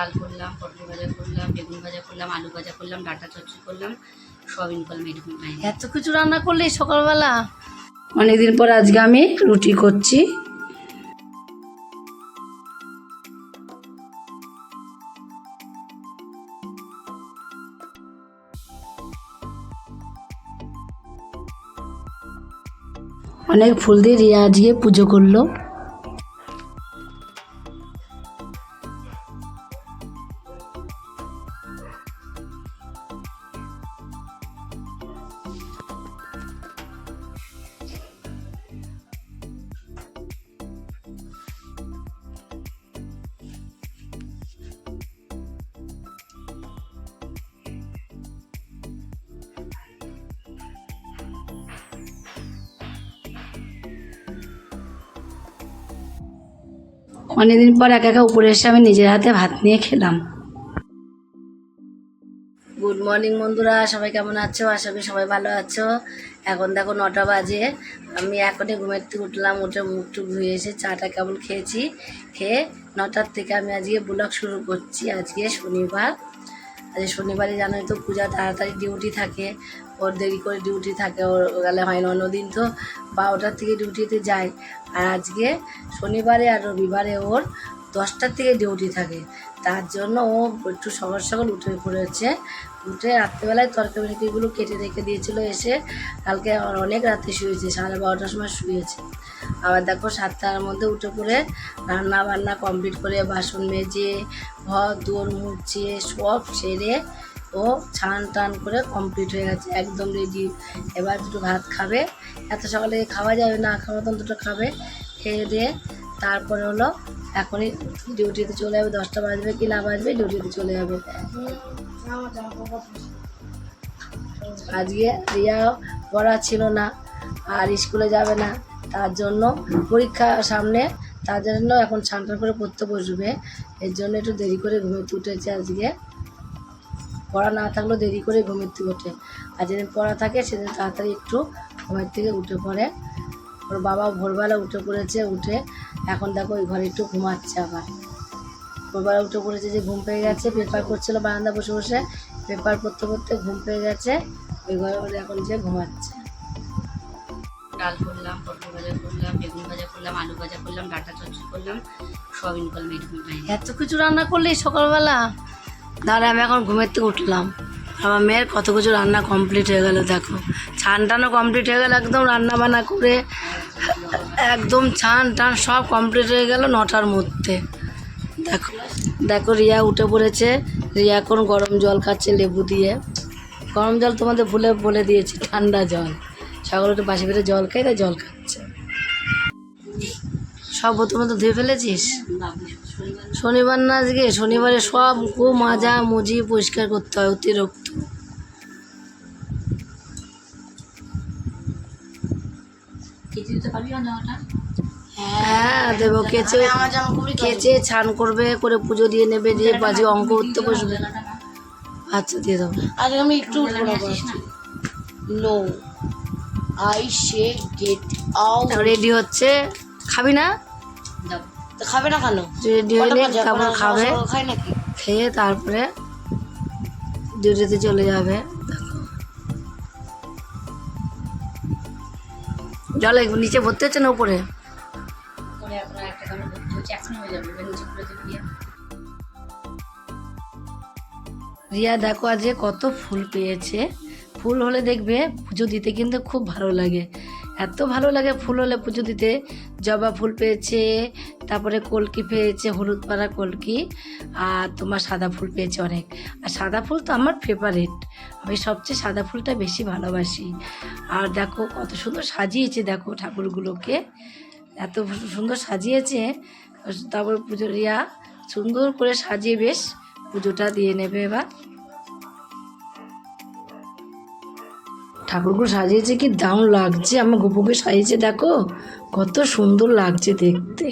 ডাল করলাম পটল ভাজা করলাম বেগুন ভাজা করলাম আলু ভাজা করলাম ডাটা চচ্চড়ি করলাম সয়াবিন করলাম এরকম এত কিছু রান্না করলে সকালবেলা? অনেকদিন পর আজকে আমি রুটি করছি। অনেক ফুল দিয়ে রিয়া আজকে পুজো করল। অনেকদিন পর একা একা উপরে এসে আমি নিজের হাতে ভাত নিয়ে খেলাম। গুড মর্নিং বন্ধুরা। সবাই কেমন আছো? আশা করি সবাই ভালো আছো। এখন দেখো নটা বাজে। আমি এখনই ঘুমের থেকে উঠলাম, উঠে মুখ টুক ধুয়ে এসে চাটা কেবল খেয়েছি। খেয়ে নটার থেকে আমি আজকে ব্লগ শুরু করছি। আজকে শনিবার। আজকে শনিবারে জানোই তো, পূজা তাড়াতাড়ি ডিউটি থাকে। ওর দেরি করে ডিউটি থাকে। ওর গেলে হয় না অন্যদিন তো। বারোটার থেকে ডিউটিতে যায়। আর আজকে শনিবারে আর রবিবারে ওর দশটার থেকে ডিউটি থাকে। তার জন্য ও একটু সকাল সকাল উঠে পড়েছে। উঠে রাত্রেবেলায় তরকারি তরকারিগুলো কেটে রেখে দিয়েছিল এসে কালকে অনেক রাতে শুয়েছে, সাড়ে বারোটার সময় শুয়েছে। আবার দেখো সাতটার মধ্যে উঠে পড়ে রান্না বান্না কমপ্লিট করে বাসন মেজে, ঘর দুয়ার মুছে সব সেরে ও ছান টান করে কমপ্লিট হয়ে গেছে, একদম রেডি এবার দুটো ভাত খাবে। এত সকালে খাওয়া যাবে না, খাওয়া মতন দুটো খাবে। খেয়ে দিয়ে তারপরে হলো এখনই ডিউটিতে চলে যাবে, দশটা বাজবে কি না বাজবে ডিউটিতে চলে যাবে। আজকে রিয়া পড়া ছিল না, আর স্কুলে যাবে না। তার জন্য পরীক্ষা সামনে, তার জন্য এখন ছানটান করে পড়তে বসবে। এর জন্য একটু দেরি করে ঘুমিয়ে উঠেছে আজকে। পড়া না থাকলেও দেরি করে ঘুমের থেকে ওঠে। আর যেদিন পড়া থাকে সেদিন তাড়াতাড়ি একটু ঘুমের থেকে উঠে পড়ে। ওর বাবা ভোরবেলা উঠে পড়েছে উঠে এখন দেখো ওই ঘরে একটু ঘুমাচ্ছে আবার। ভোরবেলা উঠে পড়েছে যে ঘুম পেয়ে গেছে পেপার পড়ছিল বারান্দা বসে বসে পেপার পড়তে পড়তে ঘুম পেয়ে গেছে ওই ঘরে ওর এখন যে ঘুমাচ্ছে। ডাল করলাম পটল ভাজা করলাম বেগুন ভাজা করলাম আলু ভাজা করলাম ডাটা চচ্চড়ি করলাম সয়াবিন করলাম এরকম এত কিছু রান্না করলে সকালবেলা? দাঁড়া আমি এখন ঘুমের থেকে উঠলাম। আমার মেয়ের কত কিছু রান্না কমপ্লিট হয়ে গেল, দেখো। ছান টানও কমপ্লিট হয়ে গেল, একদম রান্না বান্না করে, একদম ছান টান সব কমপ্লিট হয়ে গেল নটার মধ্যে। দেখো দেখো রিয়া উঠে পড়েছে। রিয়া এখন গরম জল খাচ্ছে লেবু দিয়ে। গরম জল তোমাদের ভুলে বলে দিয়েছি, ঠান্ডা জল। সকালে একটু বাসি ফেলে জল খাই তাই জল খাচ্ছে। সব বোতল তো ধুয়ে ফেলেছিস? শনিবার না আজকে শনিবারে সব খুব মাজা মুজি পরিষ্কার করতে হয় অতিরিক্ত। হ্যাঁ দেবো কেচে কেচে ছান করবে করে পুজো দিয়ে নেবে দিয়ে বাজি অঙ্ক উঠতে বসবে। আচ্ছা দিয়ে দেবো। আমি একটু no I say get out ready হচ্ছে। খাবি না? খাবে না কেন? রেডি হলে তারপর খাবে খাই নাকি? খেয়ে তারপরে ডিউটিতে চলে যাবে। দেখো জলে নিচে ভর্তি হচ্ছে না উপরে? রিয়া দেখো আজকে কত ফুল পেয়েছে। ফুল হলে দেখবে পুজো দিতে কিন্তু খুব ভালো লাগে। এত ভালো লাগে ফুল হলে পুজো দিতে। জবা ফুল পেয়েছে, তারপরে কলকি পেয়েছে, হলুদ পাড়া কলকি, আর তোমার সাদা ফুল পেয়েছে অনেক। আর সাদা ফুল তো আমার ফেভারিট আমি সবচেয়ে সাদা ফুলটা বেশি ভালোবাসি। আর দেখো, কত সুন্দর সাজিয়েছে দেখো ঠাকুরগুলোকে। এত সুন্দর সাজিয়েছে। তারপর পুজো রিয়া সুন্দর করে সাজিয়ে বেশ পুজোটা দিয়ে নেবে এবার। ঠাকুরগুলো সাজিয়েছে কি দাম লাগছে। আমার গোপুকে সাজিয়েছে দেখো কত সুন্দর লাগছে দেখতে।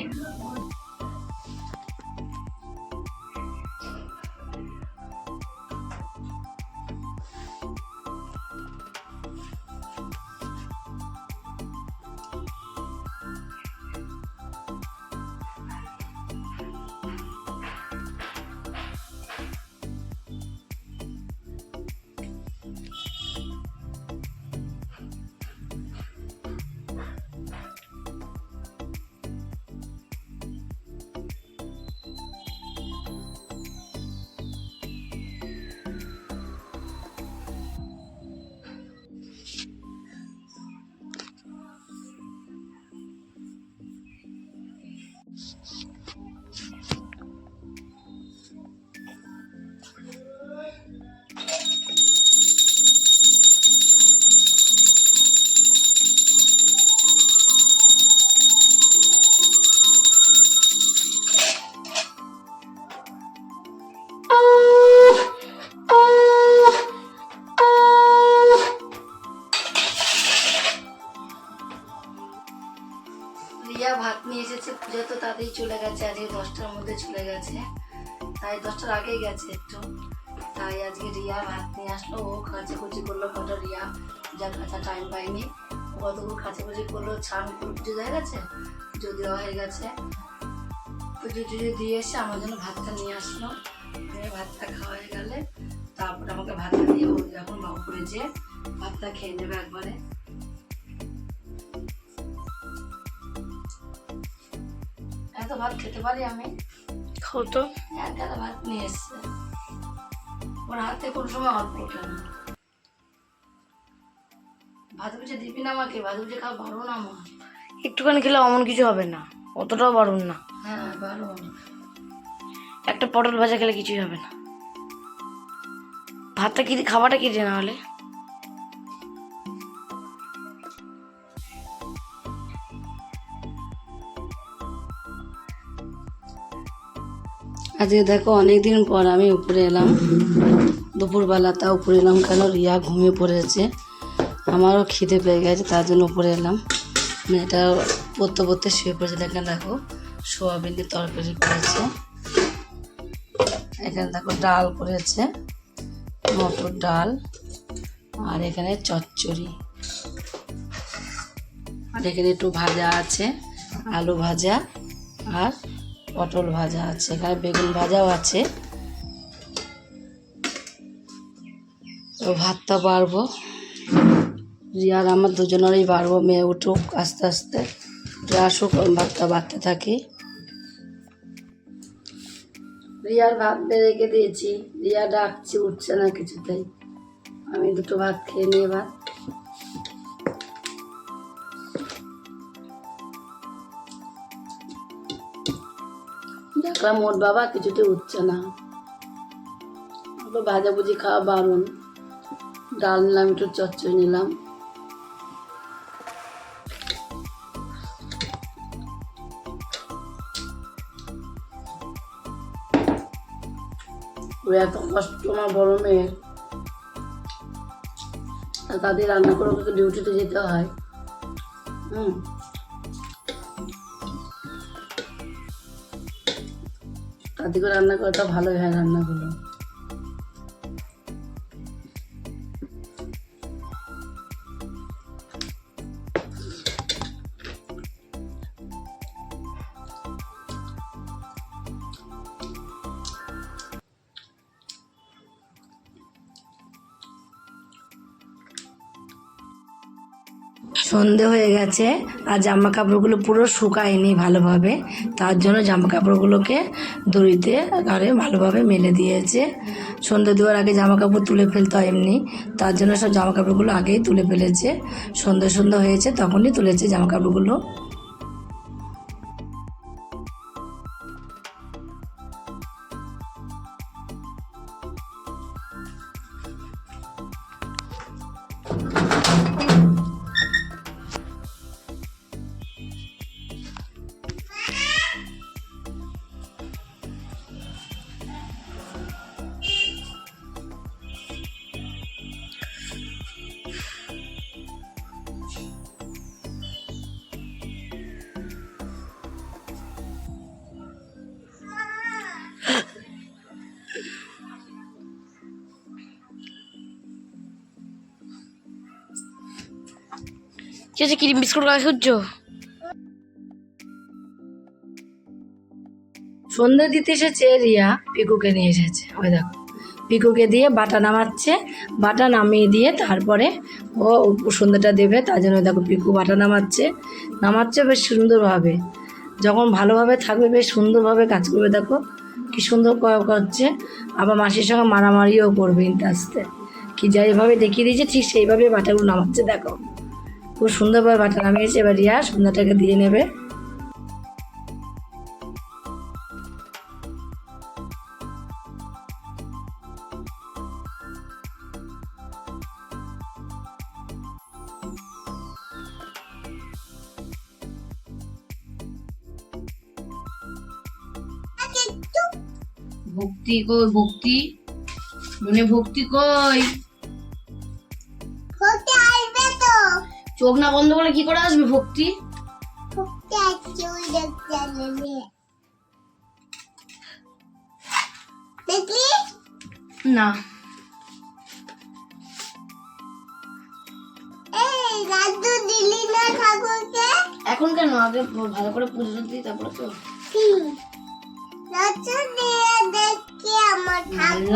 গেছে। তাই দশটার আগেই গেছে একটু। তাই আজকে রিয়া ভাত নিয়ে আসলো। ও খাঁচাকুচি করল কত রিয়া। যা খাঁচা টাইম পাইনি। কতগুলো খাঁচাকুচি করল? ছান করে পুজো হয়ে গেছে? পুজো দেওয়া হয়ে গেছে। পুজো টুজো দিয়ে এসে আমার জন্য ভাতটা নিয়ে আসলো। ভাতটা খাওয়া হয়ে গেলে তারপর আমাকে ভাতটা দিয়ে ও যখন উপরে যে ভাতটা খেয়ে নেবে একবারে। এত ভাত খেতে পারি আমি? খাও তো এক গাদা ভাত নিয়ে এসছে ওর হাতে। কোনো সময় অল্প ভাত বুঝে দিবি না আমাকে ভাত বুঝে খাওয়া বারো না আমার একটুখানি খেলে অমন কিছু হবে না, অতটাও বাড়ুন না। হ্যাঁ বারো একটা পটল ভাজা খেলে কিছুই হবে না। ভাতটা কি, খাবারটা কি না হলে? আজকে দেখো, অনেকদিন পর আমি উপরে এলাম। দুপুরবেলা তা উপরে এলাম কেন? রিয়া ঘুমিয়ে পড়েছে। আমারও খিদে পেয়ে গেছে, তার জন্য উপরে এলাম। মেয়েটা পড়তে পড়তে শুয়ে পড়েছে, দেখেন দেখো, সোয়াবিনের তরকারি করেছে। এখানে দেখো ডাল করেছে, মটর ডাল, আর এখানে চচ্চড়ি। আর এখানে একটু ভাজা আছে, আলু ভাজা আর পটল ভাজা আছে, এখানে বেগুন ভাজাও আছে। তো ভাতটা বাড়বো। রিয়ার আমার দুজনেরই বাড়বো, মেয়ে উঠুক আস্তে আস্তে। আসুক ভাতটা বাড়তে থাকি। রিয়ার ভাত রেখে দিয়েছি। রিয়া ডাকছি, উঠছে না কিছুতেই। আমি দুটো ভাত খেয়ে নিয়ে ভাত দেখলাম মোট বাবা কিছুতে উঠছে না। ভাজাভুজি খাওয়া বারণ। ডাল নিলাম, একটু চচ্চড়ি নিলাম। এত কষ্ট আমার বড় মেয়ের। তাদের রান্না করে ডিউটিতে যেতে হয়। হুম। তাদের করে রান্না করাটা ভালোই হয় রান্নাগুলো। সন্ধে হয়ে গেছে আর জামা কাপড়গুলো পুরো শুকায়নি ভালোভাবে। তার জন্য জামা কাপড়গুলোকে দড়িতে ঘরে ভালোভাবে মেলে দিয়েছে। সন্ধে দেওয়ার আগে জামা কাপড় তুলে ফেলতে হয় এমনি। তার জন্য সব জামা কাপড়গুলো আগেই তুলে ফেলেছে। সন্ধে সন্ধে হয়েছে, তখনই তুলেছে জামা কাপড়গুলো। কি আছে ক্রিম বিস্কুট খাওয়া খুঁজছো সন্ধে দিতে এসেছে, রিয়া পিকুকে নিয়ে এসেছে। ওই দেখো পিকুকে দিয়ে বাটা নামাচ্ছে। বাটা নামিয়ে দিয়ে তারপরে ও সন্ধ্যেটা দেবে, তার জন্য দেখো পিকু বাটা নামাচ্ছে। নামাচ্ছে বেশ সুন্দরভাবে। যখন ভালোভাবে থাকবে, বেশ সুন্দরভাবে কাজ করবে। দেখো, কি সুন্দর করছে। আবার মাসির সঙ্গে মারামারিও করবে আসতে কি যেইভাবে দেখিয়ে দিয়েছে, ঠিক সেইভাবে বাটাগুলো নামাচ্ছে, দেখো। খুব সুন্দরভাবে বাটা নামিয়েছে, এবার রিয়া সন্ধ্যাটাকে দিয়ে নেবে। ভক্তি কই, ভক্তি? মনে ভক্তি কই? চোখ না বন্ধ করে কি করে আসবে ভক্তি? না। এখন কেন? আগে ভালো করে পুজো দিই, তারপরে তো।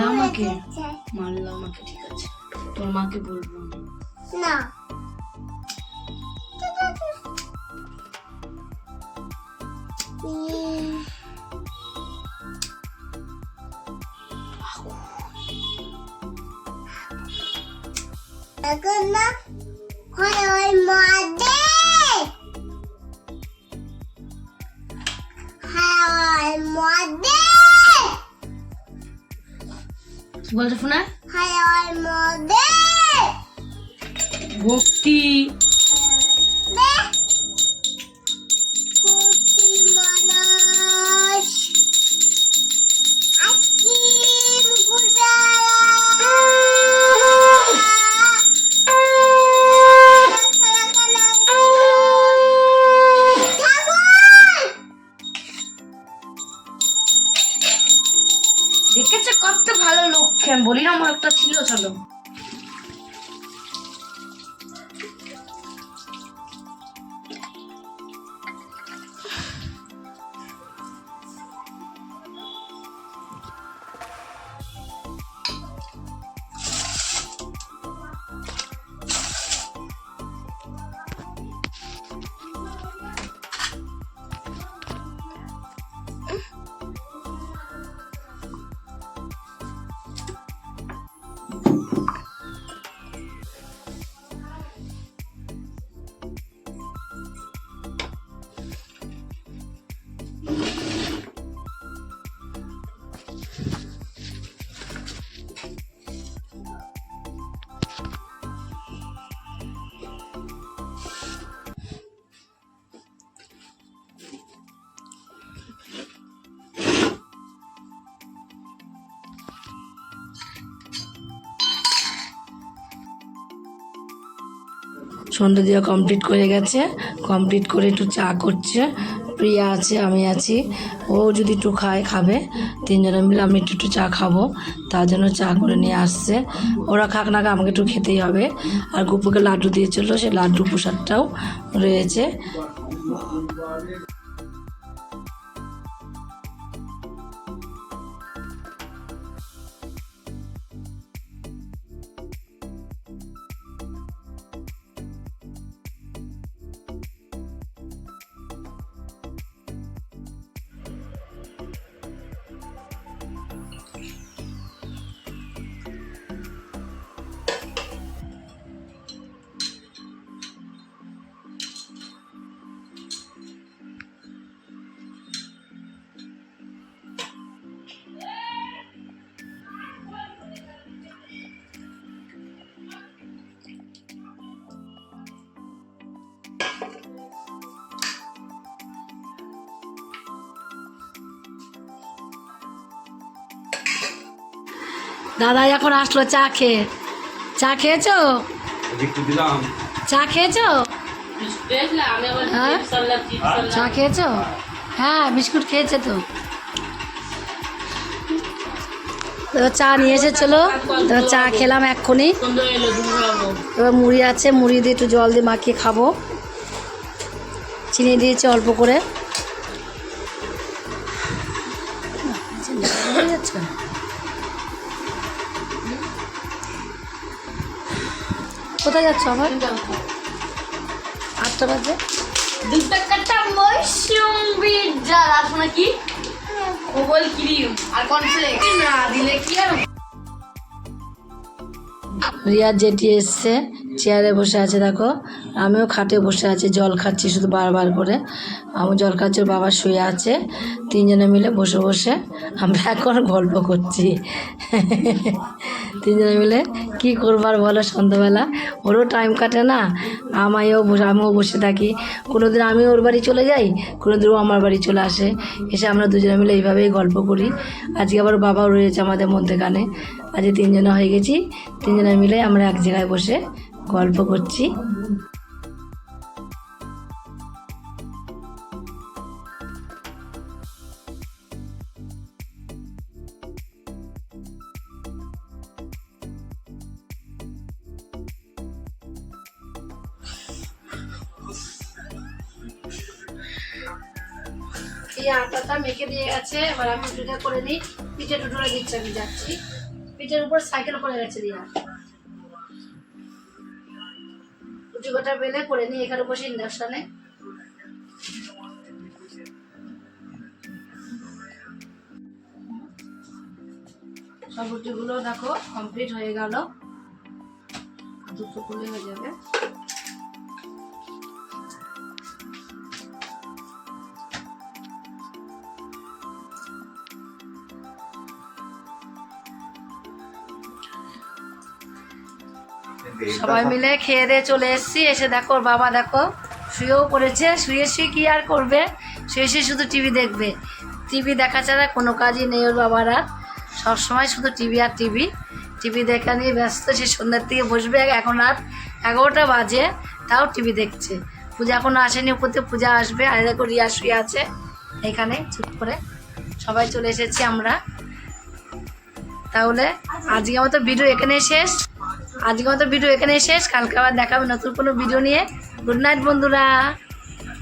আমাকে এসেছে। আমাকে ঠিক আছে। তোর মাকে বলব না। এখন না হয় ওই মাদে হয় মাদে কি বলছো ফোনা হয় ওই মাদে ভক্তি। সন্ধ্যা দেওয়া কমপ্লিট করে গেছে। কমপ্লিট করে একটু চা করছে। প্রিয়া আছে, আমি আছি। ও যদি একটু খায়, খাবে। তিনজনে মিলে আমি একটু একটু চা খাব। তার জন্য চা করে নিয়ে আসছে। ওরা খাক না আমাকে একটু খেতেই হবে। আর গুপুকে লাড্ডু দিয়েছিল, সে লাড্ডু প্রসাদটাও রয়েছে। দাদা এখন আসলো চা খেয়ে। চা খেয়েছো? চা খেয়েছো? হ্যাঁ? চা খেয়েছো? হ্যাঁ বিস্কুট খেয়েছে তো। এবার চা নিয়ে এসেছিল এবার চা খেলাম এক্ষুনি। এবার মুড়ি আছে মুড়ি দিয়ে একটু জল দিয়ে মাখিয়ে খাব। চিনি দিয়েছে অল্প করে। কোথায় যাচ্ছ আবার? আটটা বাজে। দুটা কাটা মৌসুমি জাল আর শোনা কি? ওবল ক্রিম আর কনফ্লেক্স না দিলে কি আর রিয়া জেঠি এসছে। চেয়ারে বসে আছে, দেখো। আমিও খাটে বসে আছি, জল খাচ্ছি শুধু বারবার করে। আমি জল খাচ্ছি বাবা শুয়ে আছে। তিনজনে মিলে বসে বসে আমরা এখন গল্প করছি। তিনজনে মিলে কি করবার বলো সন্ধ্যাবেলা? ওরও টাইম কাটে না। আমায়ও আমিও বসে থাকি। কোনো দিন আমি ওর বাড়ি চলে যাই কোনো দিন ও আমার বাড়ি চলে আসে। এসে আমরা দুজনে মিলে এইভাবেই গল্প করি। আজকে আবার বাবাও রয়েছে আমাদের মধ্যেখানে। আজকে তিনজনে হয়ে গেছি। তিনজনে মিলে আমরা এক জায়গায় বসে গল্প করছি। এই আটাটা মেখে দিয়ে গেছে, এবার আমি পিঠে করে নিই। পিঠে টুটুরে দিচ্ছি, আমি যাচ্ছি। পিঠের উপর সাইকেল পড়ে গেছে দিয়া। গোটা বেলে করে নিই এখানে বসে ইন্ডাকশনে। সব রুটিগুলো দেখো কমপ্লিট হয়ে গেল। দুটো করলে হয়ে যাবে। সবাই মিলে খেয়ে দিয়ে চলে এসেছি। এসে দেখো বাবা দেখো শুয়েও পড়েছে। শুয়ে শুয়ে কি আর করবে? শুয়ে শুয়ে শুধু টিভি দেখবে। টিভি দেখা ছাড়া কোনো কাজই নেই ওর বাবার। আর সবসময় শুধু টিভি আর টিভি। টিভি দেখা নিয়ে ব্যস্ত সে সন্ধ্যার থেকে বসবে। এখন রাত এগারোটা বাজে তাও টিভি দেখছে। পূজা এখনও আসেনি উপরতে পূজা আসবে। আর দেখো রিয়া শুয়ে আছে এখানে চুপ করে। সবাই চলে এসেছি আমরা। তাহলে আজকে মতো ভিডিও এখানে শেষ। আজকে মতো ভিডিও এখানে শেষ। কালকে আবার দেখাবে নতুন কোনো ভিডিও নিয়ে। গুড নাইট বন্ধুরা।